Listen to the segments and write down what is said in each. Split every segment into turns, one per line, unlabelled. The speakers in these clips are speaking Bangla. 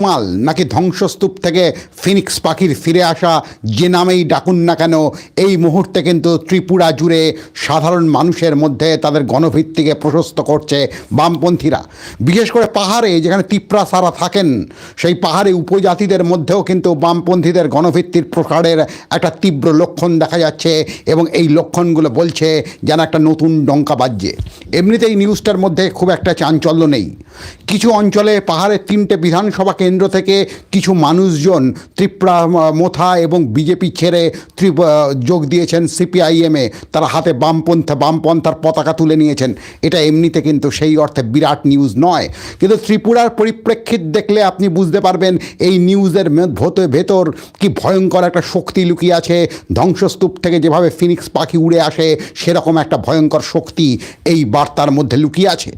মাল, নাকি ধ্বংসস্তূপ থেকে ফিনিক্স পাখির ফিরে আসা, যে নামেই ডাকুন না কেন, এই মুহূর্তে কিন্তু ত্রিপুরা জুড়ে সাধারণ মানুষের মধ্যে তাদের গণভিত্তিকে প্রশস্ত করছে বামপন্থীরা। বিশেষ করে পাহাড়ে, যেখানে তিপ্রা সারা থাকেন, সেই পাহাড়ে উপজাতিদের মধ্যেও কিন্তু বামপন্থীদের গণভিত্তির প্রসারের একটা তীব্র লক্ষণ দেখা যাচ্ছে এবং এই লক্ষণগুলো বলছে যেন একটা নতুন ডঙ্কা বাজছে। এমনিতেই নিউজটার মধ্যে খুব একটা চাঞ্চল্য নেই। কিছু অঞ্চলে পাহাড়ের তিনটে বিধানসভা কেন্দ্র থেকে কিছু মানুষজন ত্রিপুরা মোথা এবং বিজেপি ছেড়ে যোগ দিয়েছেন সিপিআইএমে তারা হাতে বামপন্থা, বামপন্থার পতাকা তুলে নিয়েছেন। এটা এমনিতে কিন্তু সেই অর্থে বিরাট নিউজ নয়। কিন্তু ত্রিপুরার পরিপ্রেক্ষিত দেখলে আপনি বুঝতে পারবেন, এই নিউজের ভেতর কি ভয়ঙ্কর একটা শক্তি লুকিয়ে আছে। ধ্বংসস্তূপ থেকে যেভাবে ফিনিক্স পাখি উড়ে আসে, সেরকম একটা ভয়ঙ্কর শক্তি এই বার্তার মধ্যে লুকিয়ে আছে।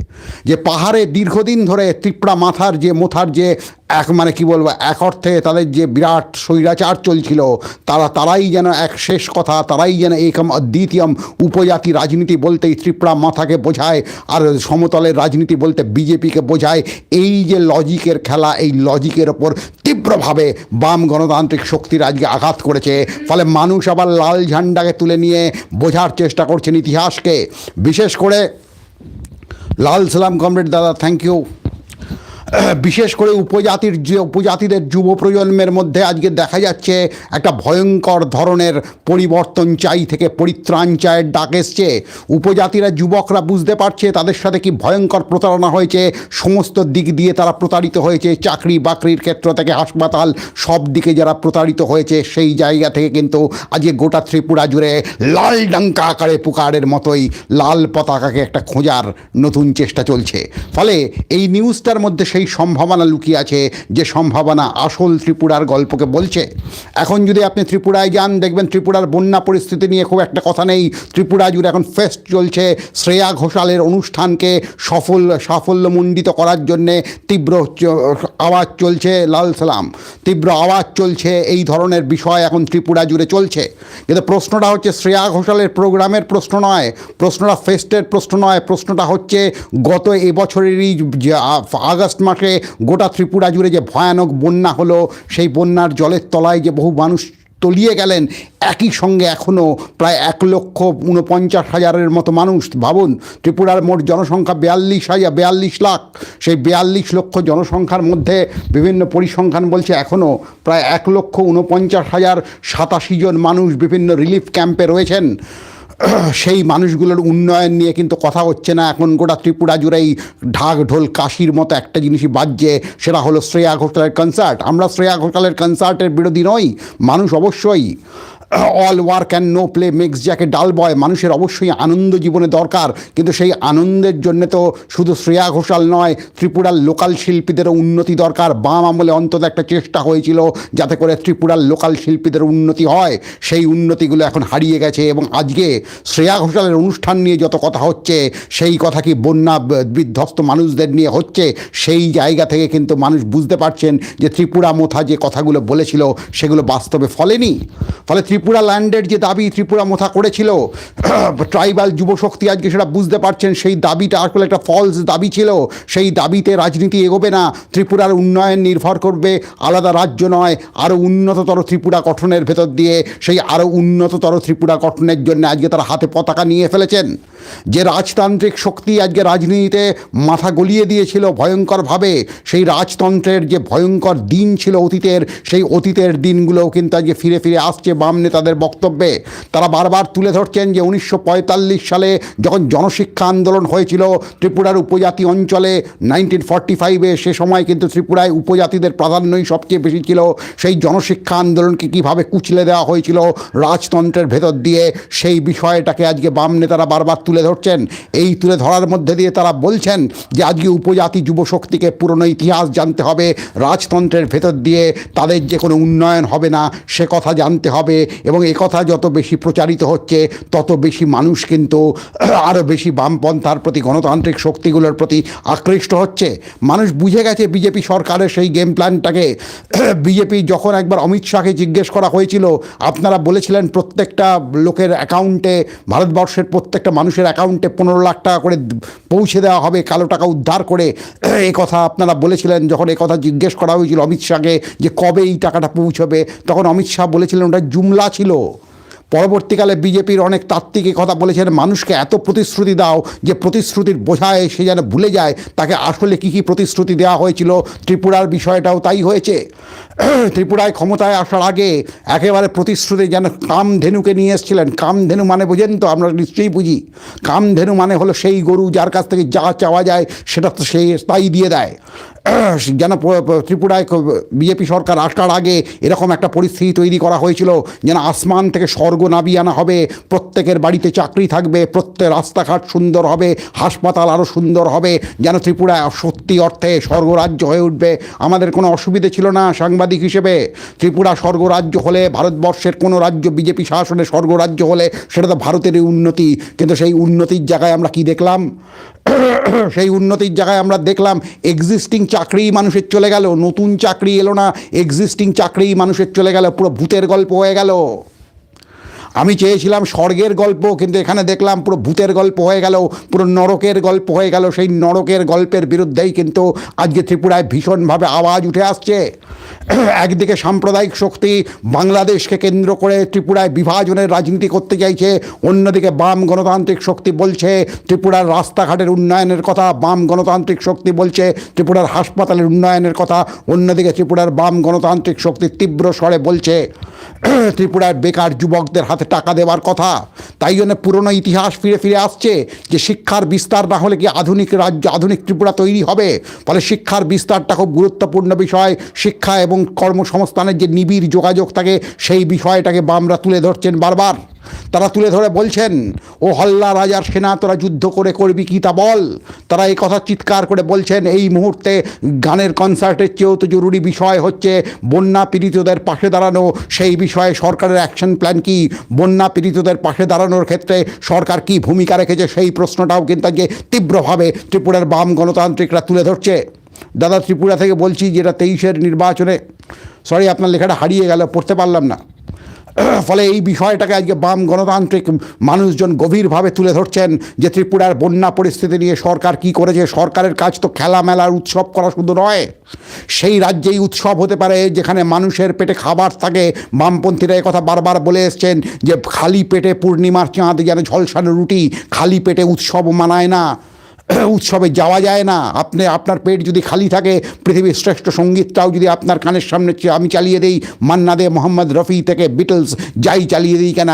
যে পাহাড়ে দীর্ঘদিন ধরে ত্রিপুরা মাথার যে, মোথার যে এক মানে কি বলব, এক অর্থে তাদের যে বিরাট স্বৈরাচার চলছিল, তারা, তারাই যেন এক শেষ কথা, তারাই যেন একম অদ্বিতীয়ম উপজাতি রাজনীতি বলতেই ত্রিপুরা মাথাকে বোঝায় আর সমতলের রাজনীতি বলতে বিজেপিকে বোঝায়। এই যে লজিকের খেলা, এই লজিকের ওপর তীব্রভাবে বাম গণতান্ত্রিক শক্তির আজকে আঘাত করেছে। ফলে মানুষ আবার লাল ঝান্ডাকে তুলে নিয়ে বোঝার চেষ্টা করছেন ইতিহাসকে। বিশেষ করে লাল সালাম কমরেড দাদা থ্যাংক ইউ বিশেষ করে উপজাতির যে, উপজাতিদের যুব প্রজন্মের মধ্যে আজকে দেখা যাচ্ছে একটা ভয়ঙ্কর ধরনের পরিবর্তন চাই থেকে পরিত্রাণ চায়ের ডাক এসছে। উপজাতিরা, যুবকরা বুঝতে পারছে তাদের সাথে কি ভয়ঙ্কর প্রতারণা হয়েছে। সমস্ত দিক দিয়ে তারা প্রতারিত হয়েছে। চাকরি বাকরির ক্ষেত্র থেকে হাসপাতাল সব দিকে যারা প্রতারিত হয়েছে সেই জায়গা থেকে কিন্তু আজকে গোটা ত্রিপুরা জুড়ে লাল ডাঙ্কা আকারে পুকারের মতোই লাল পতাকাকে একটা খোঁজার নতুন চেষ্টা চলছে। ফলে এই নিউজটার মধ্যে সেই সম্ভাবনা লুকিয়ে আছে যে সম্ভাবনা আসল ত্রিপুরার গল্পকে বলছে। এখন যদি আপনি ত্রিপুরায় যান, দেখবেন ত্রিপুরার বন্যা পরিস্থিতি নিয়ে খুব একটা কথা নেই। ত্রিপুরা জুড়ে এখন ফেস্ট চলছে। শ্রেয়া ঘোষালের অনুষ্ঠানকে সফল, সাফল্যমণ্ডিত করার জন্যে তীব্র আওয়াজ চলছে লাল সালাম। তীব্র আওয়াজ চলছে এই ধরনের বিষয় এখন ত্রিপুরা জুড়ে চলছে। কিন্তু প্রশ্নটা হচ্ছে শ্রেয়া ঘোষালের প্রোগ্রামের প্রশ্ন নয়, প্রশ্নটা ফেস্টের প্রশ্ন নয়। প্রশ্নটা হচ্ছে গত এবছরেরই আগস্ট মাসে গোটা ত্রিপুরা জুড়ে যে ভয়ানক বন্যা হলো, সেই বন্যার জলের তলায় যে বহু মানুষ তলিয়ে গেলেন, একই সঙ্গে এখনও প্রায় এক লক্ষ উনপঞ্চাশ হাজারের মতো মানুষ, ভাবুন, ত্রিপুরার মোট জনসংখ্যা বিয়াল্লিশ হাজার, বিয়াল্লিশ লাখ। সেই বিয়াল্লিশ লক্ষ জনসংখ্যার মধ্যে বিভিন্ন পরিসংখ্যান বলছে এখনও প্রায় এক লক্ষ উনপঞ্চাশ হাজার সাতাশি জন মানুষ বিভিন্ন রিলিফ ক্যাম্পে রয়েছেন। সেই মানুষগুলোর উন্নয়ন নিয়ে কিন্তু কথা হচ্ছে না। এখন গোটা ত্রিপুরা জুড়েই ঢাক ঢোল কাশির মতো একটা জিনিসই বাজছে, সেটা হলো শ্রেয়া ঘোষালের কনসার্ট আমরা শ্রেয়া ঘোষালের কনসার্টের বিরোধী নই, মানুষ অবশ্যই all work and no play makes Jack dull boy মানুষের অবশ্যই আনন্দ জীবনে দরকার। কিন্তু সেই আনন্দের জন্য তো শুধু শ্রেয়া ঘোষাল নয়, ত্রিপুরার লোকাল শিল্পীদেরও উন্নতি দরকার। বাম আমলে অন্তত একটা চেষ্টা হয়েছিল যাতে করে ত্রিপুরার লোকাল শিল্পীদের উন্নতি হয়। সেই উন্নতিগুলো এখন হারিয়ে গেছে এবং আজকে শ্রেয়া ঘোষালের অনুষ্ঠান নিয়ে যত কথা হচ্ছে, সেই কথা কি বন্যা বিধ্বস্ত মানুষদের নিয়ে হচ্ছে, সেই জায়গা থেকে কিন্তু মানুষ বুঝতে পারছেন যে ত্রিপুরা মোথা যে কথাগুলো বলেছিল, সেগুলো বাস্তবে ফলেনি। ফলে ত্রিপুরা ল্যান্ডের যে দাবি ত্রিপুরা মোথা করেছিল ট্রাইবাল যুবশক্তি আজকে সেটা বুঝতে পারছেন, সেই দাবিটা আসলে একটা ফলস দাবি ছিল, সেই দাবিতে রাজনীতি এগোবে না, ত্রিপুরার উন্নয়ন নির্ভর করবে, আলাদা রাজ্য নয় আরও উন্নততর ত্রিপুরা গঠনের ভেতর দিয়ে, সেই আরও উন্নততর ত্রিপুরা গঠনের জন্য আজকে তারা হাতে পতাকা নিয়ে ফেলেছেন। যে রাজতান্ত্রিক শক্তি আজকে রাজনীতিতে মাথা গলিয়ে দিয়েছিল ভয়ঙ্করভাবে, সেই রাজতন্ত্রের যে ভয়ঙ্কর দিন ছিল অতীতের, সেই অতীতের দিনগুলোও কিন্তু আজকে ফিরে ফিরে আসছে বাম নেতাদের বক্তব্যে। তারা বারবার তুলে ধরছেন যে উনিশশো পঁয়তাল্লিশ সালে যখন জনশিক্ষা আন্দোলন হয়েছিল ত্রিপুরার উপজাতি অঞ্চলে, নাইনটিন ফর্টি ফাইভে সে সময় কিন্তু ত্রিপুরায় উপজাতিদের প্রাধান্যই সবচেয়ে বেশি ছিল। সেই জনশিক্ষা আন্দোলনকে কীভাবে কুচলে দেওয়া হয়েছিল রাজতন্ত্রের ভেতর দিয়ে, সেই বিষয়টাকে আজকে বাম নেতারা বারবার তুলে ধরছেন। এই তুলে ধরার মধ্যে দিয়ে তারা বলছেন যে আজকে উপজাতি যুবশক্তিকে পুরনো ইতিহাস জানতে হবে, রাজতন্ত্রের ভেতর দিয়ে তাদের যে কোনো উন্নয়ন হবে না, সে কথা জানতে হবে এবং এ কথা যত বেশি প্রচারিত হচ্ছে, তত বেশি মানুষ কিন্তু আরও বেশি বামপন্থার প্রতি, গণতান্ত্রিক শক্তিগুলোর প্রতি আকৃষ্ট হচ্ছে। মানুষ বুঝে গেছে বিজেপি সরকারের সেই গেম প্ল্যানটাকে বিজেপি যখন একবার অমিত শাহকে জিজ্ঞেস করা হয়েছিল, আপনারা বলেছিলেন প্রত্যেকটা লোকের অ্যাকাউন্টে ভারতবর্ষের প্রত্যেকটা মানুষের মানুষের অ্যাকাউন্টে পনেরো লাখ টাকা করে পৌঁছে দেওয়া হবে, কালো টাকা উদ্ধার করে। এ কথা আপনারা বলেছিলেন যখন এ কথা জিজ্ঞেস করা হয়েছিল অমিত শাহকে যে কবে এই টাকাটা পৌঁছবে। তখন অমিত শাহ বলেছিলেন ওটা জুমলা ছিল। পরবর্তীকালে বিজেপির অনেক তাত্ত্বিক কথা বলেছেন, মানুষকে এত প্রতিশ্রুতি দাও যে প্রতিশ্রুতির বোঝায় সে যেন ভুলে যায়। তাকে আসলে কী কী প্রতিশ্রুতি দেওয়া হয়েছিল, ত্রিপুরার বিষয়টাও তাই হয়েছে। ত্রিপুরায় ক্ষমতায় আসার আগে একেবারে প্রতিশ্রুতি যেন কামধেনুকে নিয়ে এসেছিলেন। কামধেনু মানে বোঝেন তো, আমরা নিশ্চয়ই বুঝি। কামধেনু মানে হলো সেই গরু যার কাছ থেকে যা চাওয়া যায় সেটা তো সেই তাই দিয়ে দেয়। যেন ত্রিপুরায় বিজেপি সরকার আসার আগে এরকম একটা পরিস্থিতি তৈরি করা হয়েছিল, যেন আসমান থেকে স্বর্গ নাবিয়ে আনা হবে, প্রত্যেকের বাড়িতে চাকরি থাকবে, প্রত্যেক রাস্তাঘাট সুন্দর হবে, হাসপাতাল আরও সুন্দর হবে, যেন ত্রিপুরায় সত্যি অর্থে স্বর্গরাজ্য হয়ে উঠবে। আমাদের কোনো অসুবিধে ছিল না সাংবাদিক হিসেবে। ত্রিপুরা স্বর্গরাজ্য হলে, ভারতবর্ষের কোনো রাজ্য বিজেপি শাসনে স্বর্গরাজ্য হলে, সেটা তো ভারতেরই উন্নতি। কিন্তু সেই উন্নতির জায়গায় আমরা কি দেখলাম? সেই উন্নতির জায়গায় আমরা দেখলাম এক্সিস্টিং চাকরি মানুষের চলে গেল, নতুন চাকরি এলো না এক্সিস্টিং চাকরি মানুষের চলে গেল, পুরো ভূতের গল্প হয়ে গেল। আমি চেয়েছিলাম স্বর্গের গল্প, কিন্তু এখানে দেখলাম পুরো ভূতের গল্প হয়ে গেল, পুরো নরকের গল্প হয়ে গেল। সেই নরকের গল্পের বিরুদ্ধেই কিন্তু আজকে ত্রিপুরায় ভীষণভাবে আওয়াজ উঠে আসছে। একদিকে সাম্প্রদায়িক শক্তি বাংলাদেশকে কেন্দ্র করে ত্রিপুরায় বিভাজনের রাজনীতি করতে চাইছে, অন্যদিকে বাম গণতান্ত্রিক শক্তি বলছে ত্রিপুরার রাস্তাঘাটের উন্নয়নের কথা, বাম গণতান্ত্রিক শক্তি বলছে ত্রিপুরার হাসপাতালের উন্নয়নের কথা, অন্যদিকে ত্রিপুরার বাম গণতান্ত্রিক শক্তি তীব্র স্বরে বলছে। ত্রিপুরার বেকার যুবকদের হাতে টাকা দেওয়ার কথা। তাই জন্য পুরনো ইতিহাস ফিরে ফিরে আসছে যে শিক্ষার বিস্তার না হলে কি আধুনিক রাজ্য, আধুনিক ত্রিপুরা তৈরি হবে? ফলে শিক্ষার বিস্তারটা খুব গুরুত্বপূর্ণ বিষয়। শিক্ষা এবং কর্মসংস্থানের যে নিবিড় যোগাযোগ থাকে, সেই বিষয়টাকে বামরা তুলে ধরছেন বারবার। তারা তুলে ধরে বলছেন, ও হল্লা রাজার সেনা, তোরা যুদ্ধ করে করবি কি তা বল? তারা এই কথা চিৎকার করে বলছেন, এই মুহূর্তে গানের কনসার্টের চেয়েও তো জরুরি বিষয় হচ্ছে বন্যা পীড়িতদের পাশে দাঁড়ানো। সেই বিষয়ে সরকারের অ্যাকশন প্ল্যান কি? বন্যা পীড়িতদের পাশে দাঁড়ানোর ক্ষেত্রে সরকার কি ভূমিকা রেখেছে? সেই প্রশ্নটাও কিন্তু আজকে তীব্রভাবে ত্রিপুরার বাম গণতান্ত্রিকরা তুলে ধরছে। দাদা, ত্রিপুরা থেকে বলছি, যেটা তেইশের নির্বাচনে, সরি, আপনার লেখাটা হারিয়ে গেল, পড়তে পারলাম না। ফলে এই বিষয়টাকে আজকে বাম গণতান্ত্রিক মানুষজন গভীরভাবে তুলে ধরছেন যে ত্রিপুরার বন্যা পরিস্থিতি নিয়ে সরকার কি করেছে। সরকারের কাজ তো খেলা মেলার উৎসব করা শুধু নয়, সেই রাজ্যেই উৎসব হতে পারে যেখানে মানুষের পেটে খাবার থাকে। বামপন্থীরা কথা বারবার বলে এসছেন যে খালি পেটে পূর্ণিমার চাঁদ যেন ঝলসানো রুটি, খালি পেটে উৎসব মানায় না। উৎসবে যাওয়া যায় না। আপনি, আপনার পেট যদি খালি থাকে, পৃথিবীর শ্রেষ্ঠ সঙ্গীতটাও যদি আপনার কানের সামনে আমি চালিয়ে দিই, মান্না দে মোহাম্মদ রফি থেকে বিটলস, যাই চালিয়ে দিই কেন,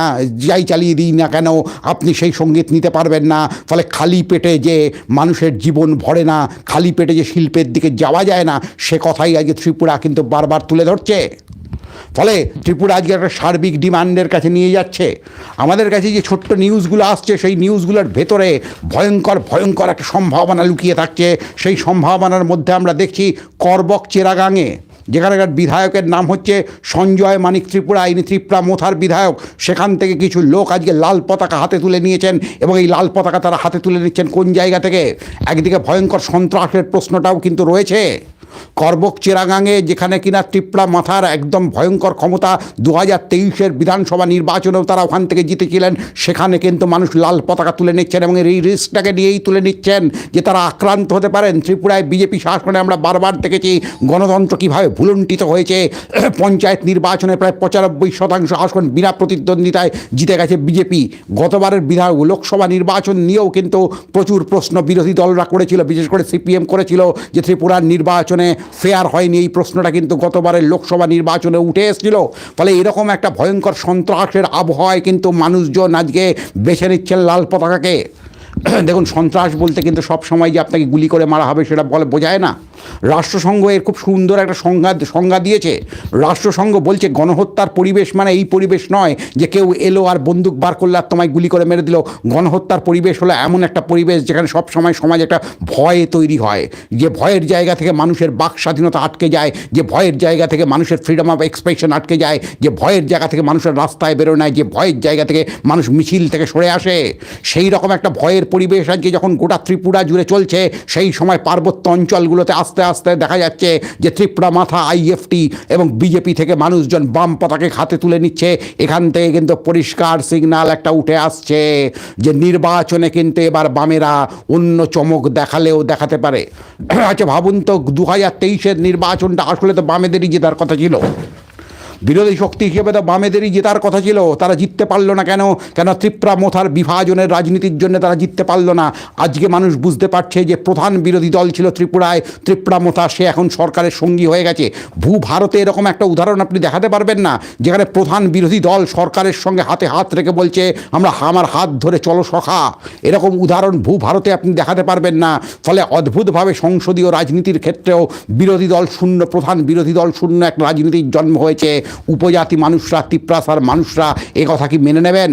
যাই চালিয়ে দিই না কেন, আপনি সেই সংগীত নিতে পারবেন না। ফলে খালি পেটে যে মানুষের জীবন ভরে না, খালি পেটে যে শিল্পের দিকে যাওয়া যায় না, সে কথাই আজকে ত্রিপুরা কিন্তু বারবার তুলে ধরছে। ফলে ত্রিপুরা আজকে একটা সার্বিক ডিমান্ডের কাছে নিয়ে যাচ্ছে। আমাদের কাছে যে ছোট্ট নিউজগুলো আসছে, সেই নিউজগুলোর ভেতরে ভয়ঙ্কর ভয়ঙ্কর একটা সম্ভাবনা লুকিয়ে থাকছে। সেই সম্ভাবনার মধ্যে আমরা দেখছি করবক চেরাগাঙে। যেখানকার বিধায়কের নাম হচ্ছে সঞ্জয় মানিক ত্রিপুরা, ইনি ত্রিপুরা মোথার বিধায়ক। সেখান থেকে কিছু লোক আজকে লাল পতাকা হাতে তুলে নিয়েছেন এবং এই লাল পতাকা তারা হাতে তুলে নিচ্ছেন কোন জায়গা থেকে? একদিকে ভয়ঙ্কর সন্ত্রাসের প্রশ্নটাও কিন্তু রয়েছে। করবক চেরাগাঙে যেখানে কিনা ত্রিপুরা মাথার একদম ভয়ঙ্কর ক্ষমতা দু হাজার তেইশের বিধানসভা নির্বাচনেও তারা ওখান থেকে জিতেছিলেন। সেখানে কিন্তু মানুষ লাল পতাকা তুলে নিচ্ছেন এবং এই রিস্কটাকে নিয়েই তুলে নিচ্ছেন যে তারা আক্রান্ত হতে পারেন। ত্রিপুরায় বিজেপি শাসনে আমরা বারবার দেখেছি গণতন্ত্র কীভাবে ভুলুণ্ঠিত হয়েছে। পঞ্চায়েত নির্বাচনে প্রায় পঁচানব্বই শতাংশ আসন বিনা প্রতিদ্বন্দ্বিতায় জিতে গেছে বিজেপি। গতবারের বিধায়ক লোকসভা নির্বাচন নিয়েও কিন্তু প্রচুর প্রশ্ন বিরোধী দলরা করেছিল, বিশেষ করে সিপিএম করেছিল যে ত্রিপুরার নির্বাচনে ফেয়ার হয়নি এই প্রশ্নটা কিন্তু গতবারের লোকসভা নির্বাচনে উঠে এসেছিল। ফলে এরকম একটা ভয়ঙ্কর সন্ত্রাসের আবহাওয়ায় কিন্তু মানুষজন আজকে বেছে নিচ্ছেন লাল পতাকাকে। দেখুন, সন্ত্রাস বলতে কিন্তু সব সময় যে আপনাকে গুলি করে মারা হবে সেটা বলে বোঝায় না। রাষ্ট্রসংঘ এর খুব সুন্দর একটা সংজ্ঞা সংজ্ঞা দিয়েছে। রাষ্ট্রসংঘ বলছে, গণহত্যার পরিবেশ মানে এই পরিবেশ নয় যে কেউ এলো আর বন্দুক বার করলে আর তোমায় গুলি করে মেরে দিল। গণহত্যার পরিবেশ হলো এমন একটা পরিবেশ যেখানে সব সময় সমাজ একটা ভয়ে তৈরি হয়। যে ভয়ের জায়গা থেকে মানুষের বাক স্বাধীনতা আটকে যায়, যে ভয়ের জায়গা থেকে মানুষের ফ্রিডম অফ এক্সপ্রেশন আটকে যায়, যে ভয়ের জায়গা থেকে মানুষের রাস্তায় বেরোয় না, যে ভয়ের জায়গা থেকে মানুষ মিছিল থেকে সরে আসে। সেই রকম একটা ভয়ের পরিবেশ আজকে যখন গোটা ত্রিপুরা জুড়ে চলছে, সেই সময় পার্বত্য অঞ্চলগুলোতে আস্তে আস্তে দেখা যাচ্ছে যে ত্রিপুরা মাথা আইএফটি এবং বিজেপি থেকে মানুষজন বাম পতাকে হাতে তুলে নিচ্ছে। এখান থেকে কিন্তু পরিষ্কার সিগন্যাল একটা উঠে আসছে যে নির্বাচনে কিন্তু এবার বামেরা অন্য চমক দেখালেও দেখাতে পারে। আচ্ছা ভাবুন তো, দু হাজার তেইশের নির্বাচনটা আসলে তো বামেদেরই জেতার কথা ছিল। বিরোধী শক্তি হিসেবে তো বামেদেরই জেতার কথা ছিল। তারা জিততে পারল না কেন? কেন ত্রিপুরা মোথার বিভাজনের রাজনীতির জন্য তারা জিততে পারল না? আজকে মানুষ বুঝতে পারছে যে প্রধান বিরোধী দল ছিল ত্রিপুরায়। ত্রিপুরা মোথা, সে এখন সরকারের সঙ্গী হয়ে গেছে। ভূ ভারতে এরকম একটা উদাহরণ আপনি দেখাতে পারবেন না, যেখানে প্রধান বিরোধী দল সরকারের সঙ্গে হাতে হাত রেখে বলছে, আমরা আমার হাত ধরে চলো সখা। এরকম উদাহরণ ভূ ভারতে আপনি দেখাতে পারবেন না। ফলে অদ্ভুতভাবে সংসদীয় রাজনীতির ক্ষেত্রেও বিরোধী দল শূন্য, প্রধান বিরোধী দল শূন্য এক রাজনীতির জন্ম হয়েছে। উপজাতি মানুষরা তিপ্রাসার মানুষরা কথা কি মেনে নেবেন?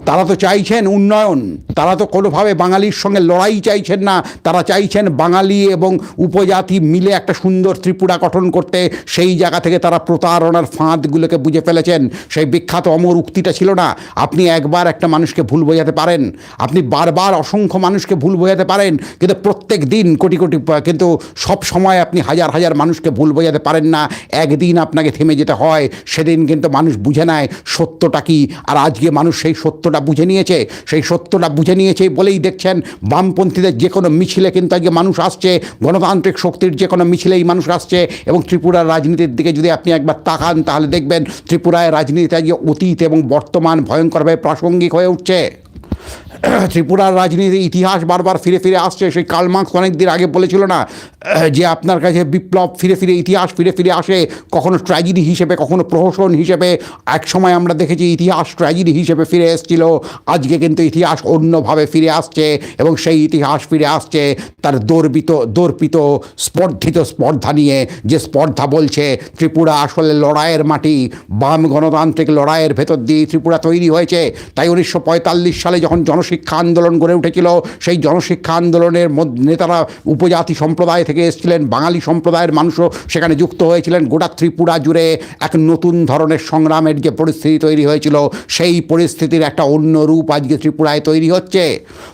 তারা তো চাইছেন উন্নয়ন, তারা তো কোনোভাবে বাঙালির সঙ্গে লড়াই চাইছেন না। তারা চাইছেন বাঙালি এবং উপজাতি মিলে একটা সুন্দর ত্রিপুরা গঠন করতে। সেই জায়গা থেকে তারা প্রতারণার ফাঁদগুলোকে বুঝে ফেলেছেন। সেই বিখ্যাত অমর উক্তিটা ছিল না, আপনি একবার একটা মানুষকে ভুল বোঝাতে পারেন। আপনি বারবার অসংখ্য মানুষকে ভুল বোঝাতে পারেন, কিন্তু প্রত্যেক দিন কোটি কোটি, কিন্তু সব সময় আপনি হাজার হাজার মানুষকে ভুল বোঝাতে পারেন না। একদিন আপনাকে থেমে যেতে হয়, সেদিন কিন্তু মানুষ বুঝে নেয় সত্যটা কি। আর আজকে মানুষ সেই সত্যটা বুঝে নিয়েছে, সেই সত্যটা বুঝে নিয়েছে বলেই দেখছেন বামপন্থীদের যে কোনো মিছিলে কিন্তু আজকে মানুষ আসছে, গণতান্ত্রিক শক্তির যে কোনো মিছিলেই মানুষ আসছে এবং ত্রিপুরার রাজনীতির দিকে যদি আপনি একবার তাকান তাহলে দেখবেন ত্রিপুরায় রাজনীতি আজকে অতীত এবং বর্তমান ভয়ঙ্করভাবে প্রাসঙ্গিক হয়ে উঠছে। ত্রিপুরার রাজনীতির ইতিহাস বারবার ফিরে ফিরে আসছে, সেই কালমার্কস অনেক দিন আগে বলেছিল না যে আপনার কাছে বিপ্লব ফিরে ফিরে, ইতিহাস ফিরে ফিরে আসে, কখনো ট্র্যাজেডি হিসেবে, কখনো প্রহসন হিসেবে। এক সময় আমরা দেখেছি ইতিহাস ট্র্যাজেডি হিসেবে ফিরে এসেছিল, আজকে কিন্তু ইতিহাস অন্যভাবে ফিরে আসছে এবং সেই ইতিহাস ফিরে আসছে তার দর্বিত, দর্পিত, স্পর্ধিত স্পর্ধা নিয়ে, যে স্পর্ধা বলছে, ত্রিপুরা আসলে লড়াইয়ের মাটি, বাম গণতান্ত্রিক লড়াইয়ের ভেতর দিয়ে ত্রিপুরা তৈরি হয়েছে। তাই উনিশশো পঁয়তাল্লিশ সালে যখন জনশিক্ষা আন্দোলন গড়ে উঠেছিল, সেই জনশিক্ষা আন্দোলনের নেতারা উপজাতি সম্প্রদায় থেকে এসেছিলেন, বাঙালি সম্প্রদায়ের মানুষও সেখানে যুক্ত হয়েছিলেন। গোটা ত্রিপুরা জুড়ে এক নতুন ধরনের সংগ্রামের যে পরিস্থিতি তৈরি হয়েছিল, সেই পরিস্থিতির একটা অন্য রূপ আজকে ত্রিপুরায় তৈরি হচ্ছে।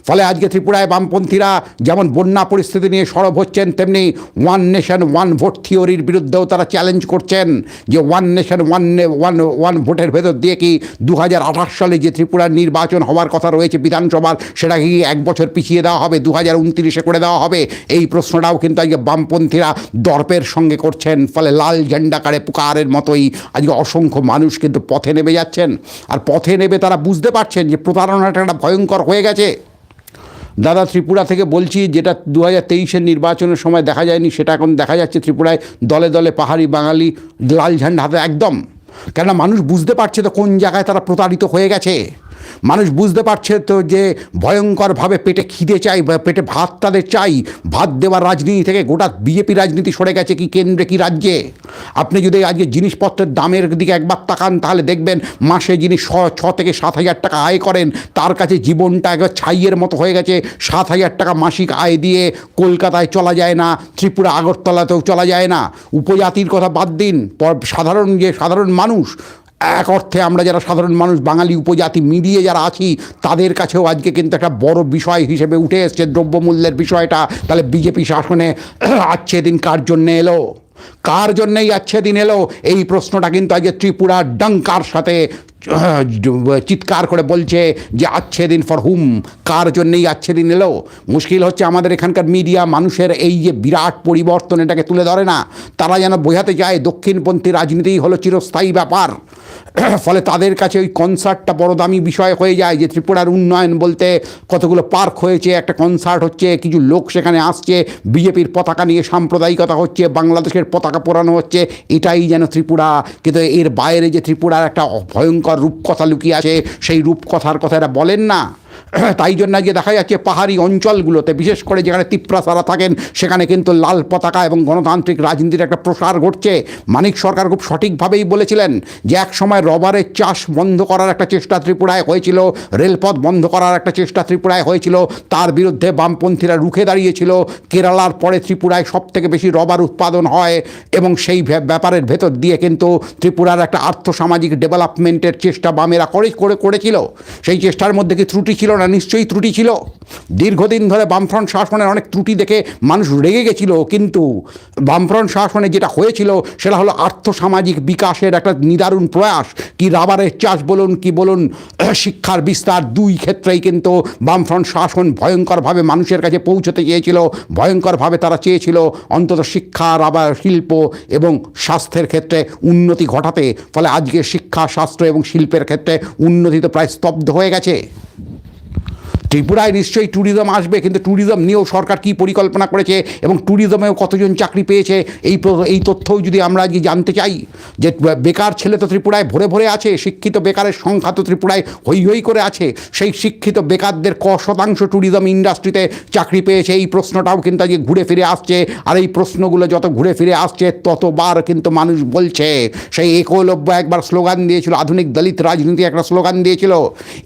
ফলে আজকে ত্রিপুরায় বামপন্থীরা যেমন বন্যা পরিস্থিতি নিয়ে সরব হচ্ছেন, তেমনি ওয়ান নেশন, ওয়ান ভোট থিওরির বিরুদ্ধেও তারা চ্যালেঞ্জ করছেন যে one nation, one one one ভোটের ভেতর দিয়ে কি দু হাজার আঠাশ সালে যে ত্রিপুরার নির্বাচন হওয়ার কথা রয়েছে বিধানসভার সেটা কি এক বছর পিছিয়ে দেওয়া হবে দু হাজার উনত্রিশে করে দেওয়া হবে। এই প্রশ্নটাও কিন্তু আজকে বামপন্থীরা দর্পের সঙ্গে করছেন, ফলে লাল ঝান্ডা কারে পুকারের মতোই আজকে অসংখ্য মানুষ কিন্তু পথে নেমে যাচ্ছেন। আর পথে নেমে তারা বুঝতে পারছেন যে প্রতারণাটা একটা ভয়ঙ্কর হয়ে গেছে। দাদা, ত্রিপুরা থেকে বলছি, যেটা দু হাজার তেইশের নির্বাচনের সময় দেখা যায়নি, সেটা এখন দেখা যাচ্ছে ত্রিপুরায় দলে দলে পাহাড়ি বাঙালি লাল ঝান্ডা হাতে একদম। কেননা মানুষ বুঝতে পারছে তো কোন জায়গায় তারা প্রতারিত হয়ে গেছে। মানুষ বুঝতে পারছে তো যে ভয়ঙ্করভাবে পেটে খিদে চাই, বা পেটে ভাত তাদের চাই। ভাত দেওয়ার রাজনীতি থেকে গোটা বিজেপি রাজনীতি সরে গেছে কি কেন্দ্রে, কি রাজ্যে? আপনি যদি আজকে জিনিসপত্রের দামের দিকে একবার তাকান, তাহলে দেখবেন মাসে যিনি ছ ছ থেকে সাত হাজার টাকা আয় করেন, তার কাছে জীবনটা একবার ছাইয়ের মতো হয়ে গেছে। সাত হাজার টাকা মাসিক আয় দিয়ে কলকাতায় চলা যায় না, ত্রিপুরা আগরতলাতেও চলা যায় না। উপজাতির কথা বাদ দিন সাধারণ যে সাধারণ মানুষ এক অর্থে আমরা যারা সাধারণ মানুষ, বাঙালি উপজাতি মিলিয়ে যারা আছি, তাদের কাছেও আজকে কিন্তু একটা বড় বিষয় হিসেবে উঠে এসছে দ্রব্যমূল্যের বিষয়টা। তাহলে বিজেপি শাসনে আচ্ছে দিন কার জন্যে এলো? কার জন্যেই আচ্ছে দিন এলো? এই প্রশ্নটা কিন্তু আজকে ত্রিপুরার ডঙ্কার সাথে চিৎকার করে বলছে যে আচ্ছে দিন ফর হুম, কার জন্যেই আচ্ছে দিন এলো? মুশকিল হচ্ছে আমাদের এখানকার মিডিয়া মানুষের এই যে বিরাট পরিবর্তন এটাকে তুলে ধরে না। তারা যেন বোঝাতে চায় দক্ষিণপন্থী রাজনীতিই হলো চিরস্থায়ী ব্যাপার। ফলে তাদের কাছে ওই কনসার্টটা বড় দামি বিষয় হয়ে যায় যে ত্রিপুরার উন্নয়ন বলতে কতগুলো পার্ক হয়েছে, একটা কনসার্ট হচ্ছে, কিছু লোক সেখানে আসছে, বিজেপির পতাকা নিয়ে সাম্প্রদায়িকতা হচ্ছে, বাংলাদেশের পতাকা পোড়ানো হচ্ছে, এটাই যেন ত্রিপুরা। কিন্তু এর বাইরে যে ত্রিপুরার একটা ভয়ঙ্কর রূপকথা লুকিয়ে আছে, সেই রূপকথার কথা এরা বলেন না। তাই জন্য আজকে দেখা যাচ্ছে পাহাড়ি অঞ্চলগুলোতে, বিশেষ করে যেখানে তিপ্রাসারা থাকেন, সেখানে কিন্তু লাল পতাকা এবং গণতান্ত্রিক রাজনীতির একটা প্রসার ঘটছে। মানিক সরকার খুব সঠিকভাবেই বলেছিলেন যে এক সময় রবারের চাষ বন্ধ করার একটা চেষ্টা ত্রিপুরায় হয়েছিল, রেলপথ বন্ধ করার একটা চেষ্টা ত্রিপুরায় হয়েছিল, তার বিরুদ্ধে বামপন্থীরা রুখে দাঁড়িয়েছিল, কেরালার পরে ত্রিপুরায় সব থেকে বেশি রবার উৎপাদন হয় এবং সেই ব্যাপারের ভেতর দিয়ে কিন্তু ত্রিপুরার একটা আর্থসামাজিক ডেভেলপমেন্টের চেষ্টা বামেরা করে, করেছিল। সেই চেষ্টার মধ্যে কি ত্রুটি ছিল না সেখানে নিশ্চয়ই ত্রুটি ছিল। দীর্ঘদিন ধরে বামফ্রন্ট শাসনের অনেক ত্রুটি দেখে মানুষ রেগে গেছিল, কিন্তু বামফ্রন্ট শাসনে যেটা হয়েছিল সেটা হলো আর্থসামাজিক বিকাশের একটা নিদারুণ প্রয়াস। কি রাবারের চাষ বলুন, কি বলুন, শিক্ষার বিস্তার দুই ক্ষেত্রেই কিন্তু বামফ্রন্ট শাসন ভয়ঙ্করভাবে মানুষের কাছে পৌঁছতে চেয়েছিল, ভয়ঙ্করভাবে তারা চেয়েছিল অন্তত শিক্ষা, রাবার, শিল্প এবং স্বাস্থ্যের ক্ষেত্রে উন্নতি ঘটাতে। ফলে আজকে শিক্ষা, স্বাস্থ্য এবং শিল্পের ক্ষেত্রে উন্নতি তো প্রায় স্তব্ধ হয়ে গেছে। ত্রিপুরায় নিশ্চয়ই ট্যুরিজম আসবে, কিন্তু ট্যুরিজম নিয়েও সরকার কী পরিকল্পনা করেছে এবং ট্যুরিজমেও কতজন চাকরি পেয়েছে, এই এই তথ্যও যদি আমরা আজকে জানতে চাই, যে বেকার ছেলে তো ত্রিপুরায় ভরে ভরে আছে, শিক্ষিত বেকারের সংখ্যা তো ত্রিপুরায় হই হই করে আছে, সেই শিক্ষিত বেকারদের ক শতাংশ ট্যুরিজম ইন্ডাস্ট্রিতে চাকরি পেয়েছে, এই প্রশ্নটাও কিন্তু আজকে ঘুরে ফিরে আসছে, আর এই প্রশ্নগুলো যত ঘুরে ফিরে আসছে, ততবার কিন্তু মানুষ বলছে, সেই একলব্য একবার স্লোগান দিয়েছিল, আধুনিক দলিত রাজনীতি একটা স্লোগান দিয়েছিল,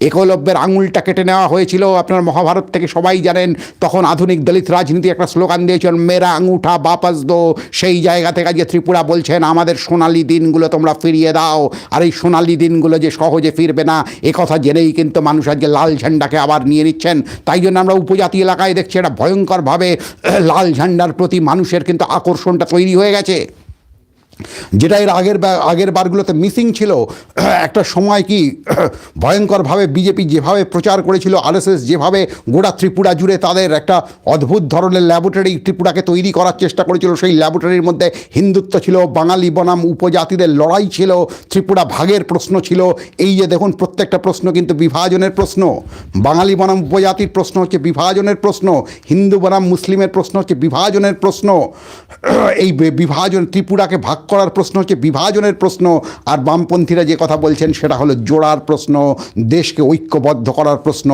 একলব্যের আঙুলটা কেটে নেওয়া হয়েছিল আপনার মহাভারত থেকে সবাই জানেন, তখন আধুনিক দলিত রাজনীতি একটা স্লোগান দিয়েছেন, মেরা আঙুঠা বাপাস দো। সেই জায়গা থেকে আজকে ত্রিপুরা বলছেন, আমাদের সোনালি দিনগুলো তোমরা ফিরিয়ে দাও। আর এই সোনালি দিনগুলো যে সহজে ফিরবে না, এ কথা জেনেই কিন্তু মানুষ আজকে লাল ঝান্ডাকে আবার নিয়ে নিচ্ছেন। তাই জন্য আমরা উপজাতি এলাকায় দেখছি এটা ভয়ঙ্করভাবে লাল ঝান্ডার প্রতি মানুষের কিন্তু আকর্ষণটা তৈরি হয়ে গেছে। যেটা এর আগের আগের বারগুলোতে মিসিং ছিল, একটা সময় কি, ভয়ঙ্করভাবে বিজেপি যেভাবে প্রচার করেছিল, আরএসএস যেভাবে গোটা ত্রিপুরা জুড়ে তাদের একটা অদ্ভুত ধরনের ল্যাবরেটরি ত্রিপুরাকে তৈরি করার চেষ্টা করেছিল, সেই ল্যাবরেটরির মধ্যে হিন্দুত্ব ছিল, বাঙালি বনাম উপজাতিদের লড়াই ছিল, ত্রিপুরা ভাগের প্রশ্ন ছিল, এই যে দেখুন প্রত্যেকটা প্রশ্ন কিন্তু বিভাজনের প্রশ্ন, বাঙালি বনাম উপজাতির প্রশ্ন হচ্ছে বিভাজনের প্রশ্ন, হিন্দু বনাম মুসলিমের প্রশ্ন হচ্ছে বিভাজনের প্রশ্ন, এই বিভাজন ত্রিপুরাকে ভাগ করার প্রশ্ন হচ্ছে বিভাজনের প্রশ্ন, আর বামপন্থীরা যে কথা বলছেন সেটা হলো জোড়ার প্রশ্ন, দেশকে ঐক্যবদ্ধ করার প্রশ্ন,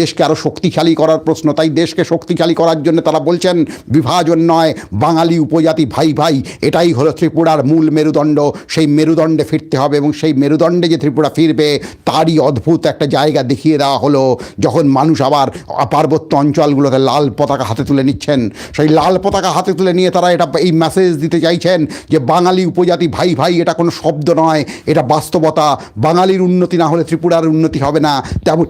দেশকে আরও শক্তিশালী করার প্রশ্ন। তাই দেশকে শক্তিশালী করার জন্য তারা বলছেন, বিভাজন নয়, বাঙালি উপজাতি ভাই ভাই, এটাই হলো ত্রিপুরার মূল মেরুদণ্ড। সেই মেরুদণ্ডে ফিরতে হবে এবং সেই মেরুদণ্ডে যে ত্রিপুরা ফিরবে, তারই অদ্ভুত একটা জায়গা দেখিয়ে দেওয়া হলো। যখন মানুষ আবার পার্বত্য অঞ্চলগুলোতে লাল পতাকা হাতে তুলে নিচ্ছেন, সেই লাল পতাকা হাতে তুলে নিয়ে তারা এটা এই মেসেজ দিতে চাইছেন যে বাঙালি উপজাতি ভাই ভাই, এটা কোনো শব্দ নয়। এটা বাস্তবতা। বাঙালির উন্নতি না হলে ত্রিপুরার উন্নতি হবে না। তেমন,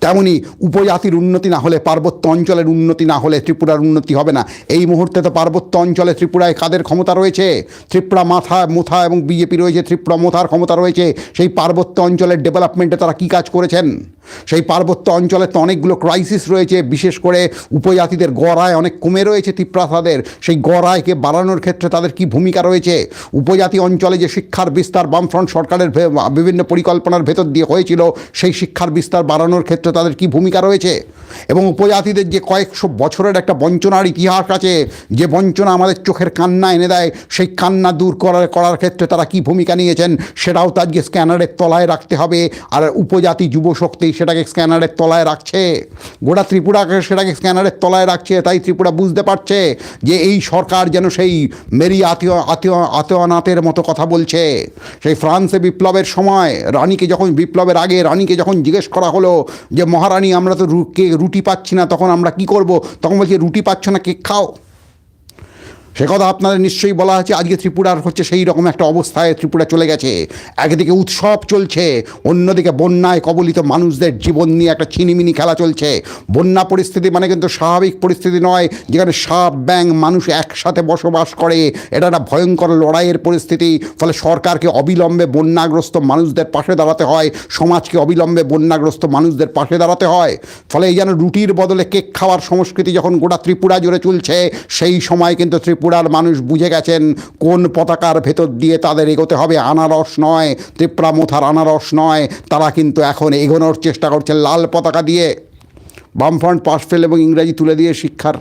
তেমনি উপজাতির উন্নতি না হলে পার্বত্য অঞ্চলের উন্নতি না হলে ত্রিপুরার উন্নতি হবে না। এই মুহূর্তে তো পার্বত্য অঞ্চলে ত্রিপুরায় কাদের ক্ষমতা রয়েছে? ত্রিপুরা মাথা, মোথা এবং বিজেপি রয়েছে, ত্রিপুরা মোথার ক্ষমতা রয়েছে। সেই পার্বত্য অঞ্চলের ডেভেলপমেন্টে তারা কী কাজ করেছেন? সেই পার্বত্য অঞ্চলে তো অনেকগুলো ক্রাইসিস রয়েছে, বিশেষ করে উপজাতিদের গড়ায় অনেক কমে রয়েছে ত্রিপ্রাসাদের। সেই গড়ায়কে বাড়ানোর ক্ষেত্রে তাদের কি ভূমিকা রয়েছে? উপজাতি অঞ্চলে যে শিক্ষার বিস্তার বামফ্রন্ট সরকারের বিভিন্ন পরিকল্পনার ভেতর দিয়ে হয়েছিল, সেই শিক্ষার বিস্তার বাড়ানোর ক্ষেত্রে তাদের কি ভূমিকা রয়েছে? এবং উপজাতিদের যে কয়েকশো বছরের একটা বঞ্চনার ইতিহাস আছে, যে বঞ্চনা আমাদের চোখের কান্না এনে দেয়, সেই কান্না দূর করার করার ক্ষেত্রে তারা কি ভূমিকা নিয়েছেন, সেটাও তো আজকে স্ক্যানারের তলায় রাখতে হবে। আর উপজাতি যুব শক্তি সেটাকে স্ক্যানারের তলায় রাখছে। গোটা ত্রিপুরাকে সেটাকে স্ক্যানারের তলায় রাখছে, তাই ত্রিপুরা বুঝতে পারছে যে এই সরকার যেন সেই মেরি আতীয় আতীয় আতেওয়ানাথের মতো কথা বলছে। সেই ফ্রান্সে বিপ্লবের সময় রানীকে যখন বিপ্লবের আগে রানীকে যখন জিজ্ঞেস করা হলো যে, মহারানী, আমরা তো কে রুটি পাচ্ছি না, তখন আমরা কি করব? তখন বলছি, রুটি পাচ্ছ না, কেক খাও। সে কথা আপনাদের নিশ্চয়ই বলা আছে আজকে ত্রিপুরার হচ্ছে সেই রকম একটা অবস্থায় ত্রিপুরা চলে গেছে। একদিকে উৎসব চলছে, অন্যদিকে বন্যায় কবলিত মানুষদের জীবন নিয়ে একটা ছিনিমিনি খেলা চলছে। বন্যা পরিস্থিতি মানে কিন্তু স্বাভাবিক পরিস্থিতি নয়, যেখানে সাপ ব্যাং মানুষ একসাথে বসবাস করে। এটা একটা ভয়ঙ্কর লড়াইয়ের পরিস্থিতি, ফলে সরকারকে অবিলম্বে বন্যাগ্রস্ত মানুষদের পাশে দাঁড়াতে হয়, সমাজকে অবিলম্বে বন্যাগ্রস্ত মানুষদের পাশে দাঁড়াতে হয়। ফলে এই যেন রুটির বদলে কেক খাওয়ার সংস্কৃতি যখন গোটা ত্রিপুরা জুড়ে চলছে, সেই সময় কিন্তু ত্রিপুরার মানুষ বুঝে গেছেন কোন পতাকার ভেতর দিয়ে তাদের এগোতে হবে। আনারস নয়, ত্রিপুরা মোথার আনারস নয়। তারা কিন্তু এখন এগোনোর চেষ্টা করছে লাল পতাকা দিয়ে। বামফ্রন্ট পাশ ফেল এবং ইংরাজি তুলে দিয়ে শিক্ষার,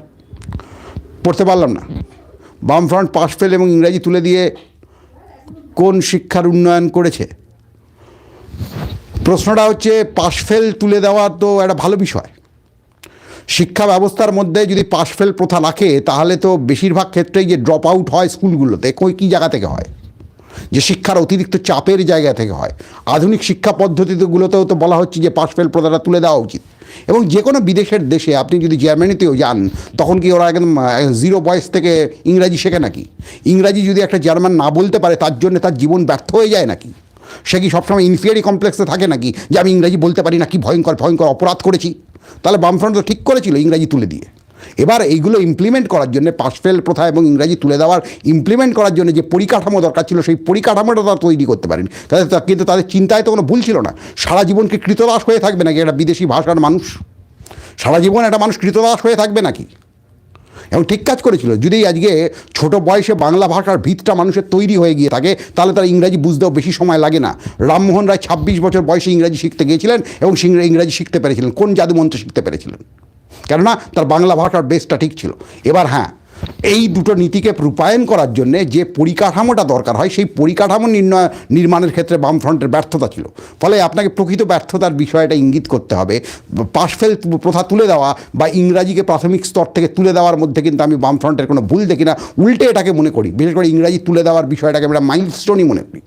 পড়তে পারলাম না। বামফ্রন্ট পাশ ফেল এবং ইংরাজি তুলে দিয়ে কোন শিক্ষার উন্নয়ন করেছে? প্রশ্নটা হচ্ছে, পাশ ফেল তুলে দেওয়ার তো একটা ভালো বিষয়। শিক্ষা ব্যবস্থার মধ্যে যদি পাশ ফেল প্রথা রাখে, তাহলে তো বেশিরভাগ ক্ষেত্রেই যে ড্রপ আউট হয় স্কুলগুলোতে, কই কী জায়গা থেকে হয়? যে শিক্ষার অতিরিক্ত চাপের জায়গা থেকে হয়। আধুনিক শিক্ষা পদ্ধতিগুলোতেও তো বলা হচ্ছে যে পাশ ফেল প্রথাটা তুলে দেওয়া উচিত। এবং যে কোনো বিদেশের দেশে আপনি যদি জার্মানিতেও যান, তখন কি ওরা একদম জিরো বয়স থেকে ইংরাজি শেখে নাকি? ইংরাজি যদি একটা জার্মান না বলতে পারে, তার জন্য তার জীবন ব্যর্থ হয়ে যায় নাকি? সে কি সবসময় ইনফিয়ারি কমপ্লেক্সে থাকে নাকি? যে আমি ইংরাজি বলতে পারি না, কি ভয়ঙ্কর ভয়ঙ্কর অপরাধ করেছি? তাহলে বামফ্রন্ট তো ঠিক করেছিল ইংরাজি তুলে দিয়ে। এবার এইগুলো ইমপ্লিমেন্ট করার জন্য পাসফেল প্রথা এবং ইংরাজি তুলে দেওয়ার ইমপ্লিমেন্ট করার জন্য যে পরিকাঠামো দরকার ছিল, সেই পরিকাঠামোটা তারা তৈরি করতে পারেনি। তাদের কিন্তু তাদের চিন্তায় তো কোনো ভুল ছিল না। সারা জীবনকে কৃতদাস হয়ে থাকবে নাকি? একটা বিদেশি ভাষার মানুষ? সারা জীবন একটা মানুষ কৃতদাস হয়ে থাকবে নাকি? এবং ঠিক কাজ করেছিল। যদি আজকে ছোট বয়সে বাংলা ভাষার ভিতটা মানুষের তৈরি হয়ে গিয়ে থাকে, তাহলে তার ইংরাজি বুঝতেও বেশি সময় লাগে না। রামমোহন রায় ছাব্বিশ বছর বয়সে ইংরাজি শিখতে গিয়েছিলেন এবং ইংরাজি শিখতে পেরেছিলেন। কোন জাদুমন্ত্র শিখতে পেরেছিলেন? কেননা তার বাংলা ভাষার বেসটা ঠিক ছিল। এবার হ্যাঁ এই দুটো নীতিকে রূপায়ণ করার জন্য যে পরিকাঠামোটা দরকার হয়, সেই পরিকাঠামো নির্ণয় নির্মাণের ক্ষেত্রে বামফ্রন্টের ব্যর্থতা ছিল। ফলে আপনাকে প্রকৃত ব্যর্থতার বিষয়টা ইঙ্গিত করতে হবে। পাশফেল প্রথা তুলে দেওয়া বা ইংরাজিকে প্রাথমিক স্তর থেকে তুলে দেওয়ার মধ্যে কিন্তু আমি বামফ্রন্টের কোনো ভুল দেখি না। উল্টে এটাকে মনে করি। বিশেষ করে ইংরাজি তুলে দেওয়ার বিষয়টাকে আমরা মাইলস্টোনই মনে করি।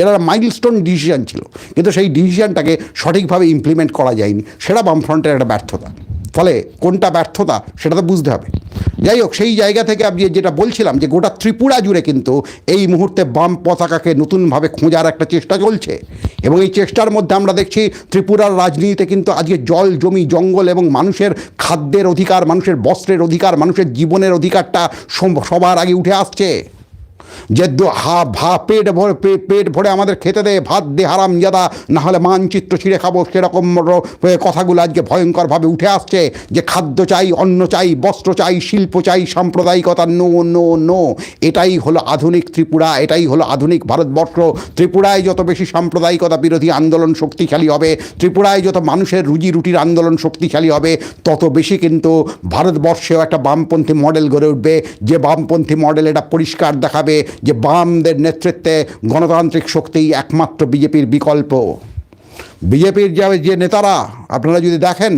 এটা একটা মাইলস্টোন ডিসিশন ছিল। কিন্তু সেই ডিসিশনটাকে সঠিকভাবে ইমপ্লিমেন্ট করা যায়নি। সেটা বামফ্রন্টের একটা ব্যর্থতা। ফলে কোনটা ব্যর্থতা সেটা তো বুঝতে হবে। যাই হোক, সেই জায়গা থেকে আমি যেটা বলছিলাম যে গোটা ত্রিপুরা জুড়ে কিন্তু এই মুহূর্তে বাম পতাকাকে নতুনভাবে খোঁজার একটা চেষ্টা চলছে। এবং এই চেষ্টার মধ্যে আমরা দেখছি ত্রিপুরার রাজনীতিতে কিন্তু আজকে জল, জমি, জঙ্গল এবং মানুষের খাদ্যের অধিকার, মানুষের বস্ত্রের অধিকার, মানুষের জীবনের অধিকারটা সবার আগে উঠে আসছে। যে দু- হা ভা পেট ভরে পেট ভরে আমাদের খেতে দেয় ভাত দে, হারাম জাদা। না হলে মানচিত্র ছিঁড়ে খাব, সেরকম কথাগুলো আজকে ভয়ঙ্করভাবে উঠে আসছে যে খাদ্য চাই, অন্ন চাই, বস্ত্র চাই, শিল্প চাই, সাম্প্রদায়িকতা, নো নো নো। এটাই হলো আধুনিক ত্রিপুরা, এটাই হলো আধুনিক ভারতবর্ষ। ত্রিপুরায় যত বেশি সাম্প্রদায়িকতা বিরোধী আন্দোলন শক্তিশালী হবে, ত্রিপুরায় যত মানুষের রুজি রুটির আন্দোলন শক্তিশালী হবে, তত বেশি কিন্তু ভারতবর্ষেও একটা বামপন্থী মডেল গড়ে উঠবে। যে বামপন্থী মডেল এটা পরিষ্কার দেখাবে যে বামদের নেতৃত্বে গণতান্ত্রিক শক্তিই একমাত্র বিজেপির বিকল্প। বিজেপির যে নেতারা, আপনারা যদি দেখেন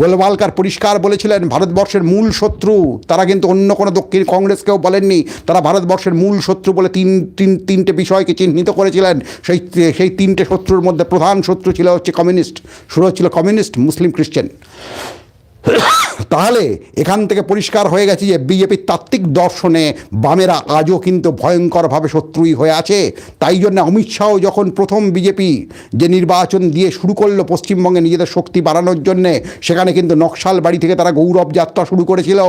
গোলবালকার পরিষ্কার বলেছিলেন, ভারতবর্ষের মূল শত্রু, তারা কিন্তু অন্য কোনো দক্ষিণ কংগ্রেসকেও বলেননি, তারা ভারতবর্ষের মূল শত্রু বলে তিন তিন, তিনটে বিষয়কে চিহ্নিত করেছিলেন। সেই সেই তিনটে শত্রুর মধ্যে প্রধান শত্রু ছিল হচ্ছে কমিউনিস্ট, শুরু হচ্ছিল কমিউনিস্ট, মুসলিম খ্রিশ্চান তাহলে এখান থেকে পরিষ্কার হয়ে গেছে যে বিজেপির তাত্ত্বিক দর্শনে বামেরা আজও কিন্তু ভয়ঙ্করভাবে শত্রুই হয়ে আছে। তাই জন্য অমিত শাহ যখন প্রথম বিজেপি যে নির্বাচন দিয়ে শুরু করল পশ্চিমবঙ্গে নিজেদের শক্তি বাড়ানোর জন্যে, সেখানে কিন্তু নকশাল বাড়ি থেকে তারা গৌরব যাত্রা শুরু করেছিল।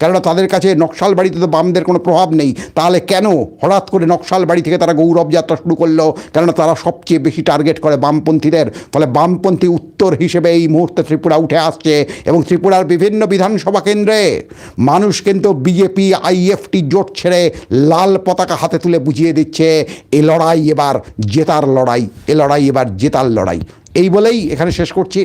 কেননা তাদের কাছে নকশাল বাড়িতে তো বামদের কোনো প্রভাব নেই। তাহলে কেন হঠাৎ করে নকশাল বাড়ি থেকে তারা গৌরব যাত্রা শুরু করল? কেননা তারা সবচেয়ে বেশি টার্গেট করে বামপন্থীদের। ফলে বামপন্থী উত্তর হিসেবে এই মুহূর্তে ত্রিপুরা উঠে আসছে এবং ত্রিপুরার বিভিন্ন বিধানসভা কেন্দ্রে মানুষ কিন্তু বিজেপি আইএফটি জোট ছেড়ে লাল পতাকা হাতে তুলে বুঝিয়ে দিচ্ছে, এ লড়াই এবার জেতার লড়াই, এ লড়াই এবার জেতার লড়াই। এই বলেই এখানে শেষ করছি।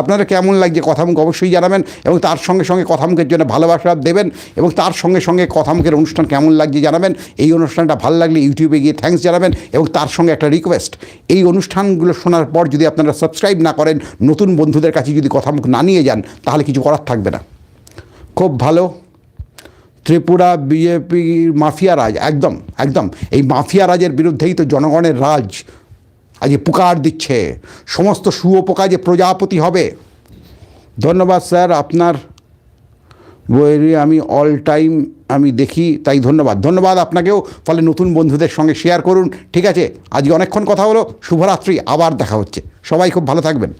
আপনারা কেমন লাগছে কথামুখ অবশ্যই জানাবেন এবং তার সঙ্গে সঙ্গে কথামুখের জন্য ভালোবাসা দেবেন এবং তার সঙ্গে সঙ্গে কথামুখের অনুষ্ঠান কেমন লাগছে জানাবেন। এই অনুষ্ঠানটা ভালো লাগলে ইউটিউবে গিয়ে থ্যাঙ্কস জানাবেন এবং তার সঙ্গে একটা রিকোয়েস্ট এই অনুষ্ঠানগুলো শোনার পর যদি আপনারা সাবস্ক্রাইব না করেন, নতুন বন্ধুদের কাছে যদি কথামুখ না নিয়ে যান, তাহলে কিছু করার থাকবে না। খুব ভালো। ত্রিপুরা বিজেপির মাফিয়া রাজ, একদম একদম। এই মাফিয়া রাজের বিরুদ্ধেই তো জনগণের রাজ। আজকে পুকার দিচ্ছে। সমস্ত শুয়োপোকা যে প্রজাপতি হবে। ধন্যবাদ স্যার, আপনার বইয়েরই আমি অল টাইম আমি দেখি, তাই ধন্যবাদ। ধন্যবাদ আপনাকেও, ফলে নতুন বন্ধুদের সঙ্গে শেয়ার করুন। ঠিক আছে, আজকে অনেকক্ষণ কথা হলো, শুভরাত্রি, আবার দেখা হচ্ছে। সবাই খুব ভালো থাকবেন।